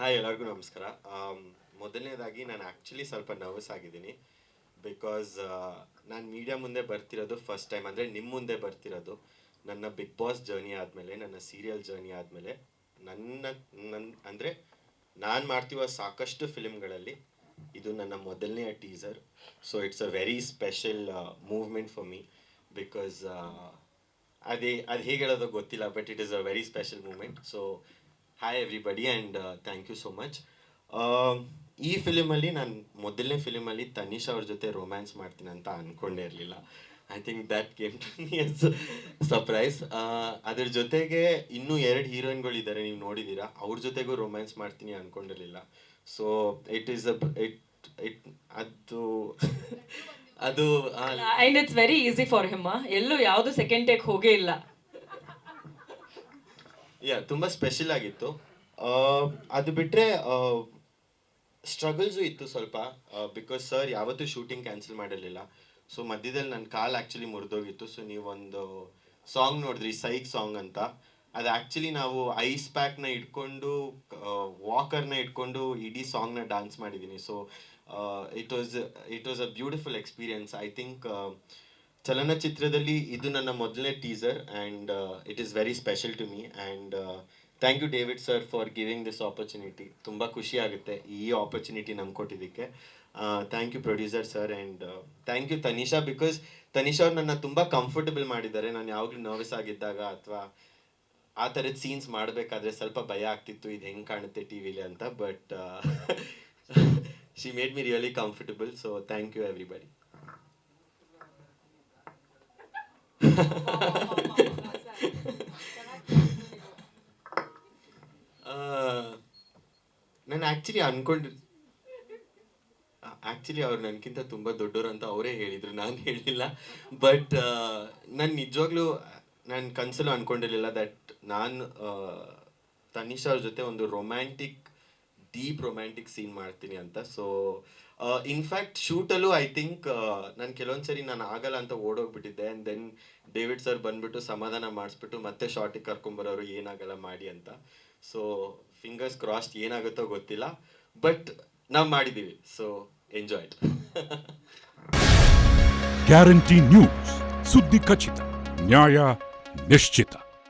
Hi ಎಲ್ಲರಿಗೂ ನಮಸ್ಕಾರ. ಮೊದಲನೇದಾಗಿ ನಾನು ಆ್ಯಕ್ಚುಲಿ ಸ್ವಲ್ಪ ನರ್ವಸ್ ಆಗಿದ್ದೀನಿ ಬಿಕಾಸ್ ನಾನು ಮೀಡಿಯಾ ಮುಂದೆ ಬರ್ತಿರೋದು ಫಸ್ಟ್ ಟೈಮ್ ಅಂದರೆ ನಿಮ್ಮ ಮುಂದೆ ಬರ್ತಿರೋದು. ನನ್ನ ಬಿಗ್ ಬಾಸ್ ಜರ್ನಿ ಆದಮೇಲೆ, ನನ್ನ ಸೀರಿಯಲ್ ಜರ್ನಿ ಆದಮೇಲೆ, ನನ್ನ ನನ್ನ ಅಂದರೆ ನಾನು ಮಾಡ್ತಿರುವ ಸಾಕಷ್ಟು ಫಿಲ್ಮ್ಗಳಲ್ಲಿ ಇದು ನನ್ನ ಮೊದಲನೆಯ teaser so it's a very special movement for me because ಅದೇ, ಅದು ಹೇಗೆ ಹೇಳೋದು ಗೊತ್ತಿಲ್ಲ but it is a very special moment so hi everybody and thank you so much ಈ ಫಿಲಿಮಲ್ಲಿ ನಾನು ಮೊದಲನೇ ಫಿಲಿಮಲ್ಲಿ ತನಿಷ್ ಅವ್ರ ಜೊತೆ ರೊಮ್ಯಾನ್ಸ್ ಮಾಡ್ತೀನಿ ಅಂತ ಅಂದ್ಕೊಂಡೇ ಇರಲಿಲ್ಲ. I think that too is surprise ಅದ್ರ ಜೊತೆಗೆ ಇನ್ನೂ ಎರಡು ಹೀರೋಯಿನ್ಗಳಿದ್ದಾರೆ ನೀವು ನೋಡಿದ್ದೀರಾ ಅವ್ರ ಜೊತೆಗೂ ರೊಮ್ಯಾನ್ಸ್ ಮಾಡ್ತೀನಿ ಅಂದ್ಕೊಂಡಿರಲಿಲ್ಲ so it is a it it ಅದು ಅದು ಆ, and it's very easy for ಹಿಮ್ಮ ಎಲ್ಲೂ ಯಾವುದು ಸೆಕೆಂಡ್ ಟೇಕ್ ಹೋಗೇ ಇಲ್ಲ. ಯಾ ತುಂಬ ಸ್ಪೆಷಲ್ ಆಗಿತ್ತು. ಅದು ಬಿಟ್ಟರೆ ಸ್ಟ್ರಗಲ್ಸು ಇತ್ತು ಸ್ವಲ್ಪ ಬಿಕಾಸ್ ಸರ್ ಯಾವತ್ತೂ ಶೂಟಿಂಗ್ ಕ್ಯಾನ್ಸಲ್ ಮಾಡಿರಲಿಲ್ಲ. ಸೊ ಮಧ್ಯದಲ್ಲಿ ನನ್ನ ಕಾಲ್ ಆ್ಯಕ್ಚುಲಿ ಮುರಿದೋಗಿತ್ತು. ಸೊ ನೀವೊಂದು ಸಾಂಗ್ ನೋಡಿದ್ರಿ ಸೈಕ್ ಸಾಂಗ್ ಅಂತ. ಅದು ಆ್ಯಕ್ಚುಲಿ ನಾವು ಐಸ್ ಪ್ಯಾಕ್ನ ಇಟ್ಕೊಂಡು ವಾಕರ್ನ ಇಟ್ಕೊಂಡು ಇಡೀ ಸಾಂಗ್ನ ಡ್ಯಾನ್ಸ್ ಮಾಡಿದ್ದೀನಿ so it was it was a beautiful experience I think ಚಲನಚಿತ್ರದಲ್ಲಿ ಇದು ನನ್ನ ಮೊದಲನೇ teaser and it is very special to me and thank you David sir for giving this opportunity ತುಂಬ ಖುಷಿ ಆಗುತ್ತೆ ಈ ಆಪರ್ಚುನಿಟಿ ನಮ್ಗೆ ಕೊಟ್ಟಿದ್ದಕ್ಕೆ. Thank you producer sir and thank you Tanisha because Tanisha ಅವ್ರು ನನ್ನ ತುಂಬ ಕಂಫರ್ಟಬಲ್ ಮಾಡಿದ್ದಾರೆ. ನಾನು ಯಾವಾಗಲೂ ನರ್ವಸ್ ಆಗಿದ್ದಾಗ ಅಥವಾ ಆ ಥರದ ಸೀನ್ಸ್ ಮಾಡಬೇಕಾದ್ರೆ ಸ್ವಲ್ಪ ಭಯ ಆಗ್ತಿತ್ತು, ಇದು ಹೆಂಗೆ ಕಾಣುತ್ತೆ ಟಿ ವಿಲಿ ಅಂತ but she made me really comfortable so thank you everybody ನಾನು ಆ್ಯಕ್ಚುಲಿ ಅನ್ಕೊಂಡು ಆ್ಯಕ್ಚುಲಿ ಅವ್ರು ನನಗಿಂತ ತುಂಬ ದೊಡ್ಡವರು ಅಂತ ಅವರೇ ಹೇಳಿದರು, ನಾನು ಹೇಳಿಲ್ಲ. ಬಟ್ ನಾನು ನಿಜವಾಗ್ಲೂ ನಾನು ಕನಸಲ್ಲೂ ಅನ್ಕೊಂಡಿರಲಿಲ್ಲ ದಟ್ ನಾನು ತನಿಷಾ ಅವ್ರ ಜೊತೆ ಒಂದು ರೊಮ್ಯಾಂಟಿಕ್ ಡೀಪ್ ರೊಮ್ಯಾಂಟಿಕ್ ಸೀನ್ ಮಾಡ್ತೀನಿ ಅಂತ. ಸೊ ಇನ್ಫ್ಯಾಕ್ಟ್ ಶೂಟಲ್ಲೂ ಐ ಥಿಂಕ್ ನಾನು ಕೆಲವೊಂದು ಸರಿ ನಾನು ಆಗಲ್ಲ ಅಂತ ಓಡೋಗ್ಬಿಟ್ಟಿದ್ದೆ. ಆ್ಯಂಡ್ ದೆನ್ ಡೇವಿಡ್ ಸರ್ ಬಂದ್ಬಿಟ್ಟು ಸಮಾಧಾನ ಮಾಡಿಸ್ಬಿಟ್ಟು ಮತ್ತೆ ಶಾರ್ಟಿಗೆ ಕರ್ಕೊಂಬರೋರು ಏನಾಗಲ್ಲ ಮಾಡಿ ಅಂತ. ಸೊ ಫಿಂಗರ್ಸ್ ಕ್ರಾಸ್ಡ್ ಏನಾಗುತ್ತೋ ಗೊತ್ತಿಲ್ಲ. ಬಟ್ ನಾವು ಮಾಡಿದ್ದೀವಿ ಸೊ ಎಂಜಾಯ್ ಗ್ಯಾರಂಟಿ ನ್ಯೂಸ್ ಸುದ್ದಿ ಖಚಿತ ನ್ಯಾಯ ನಿಶ್ಚಿತ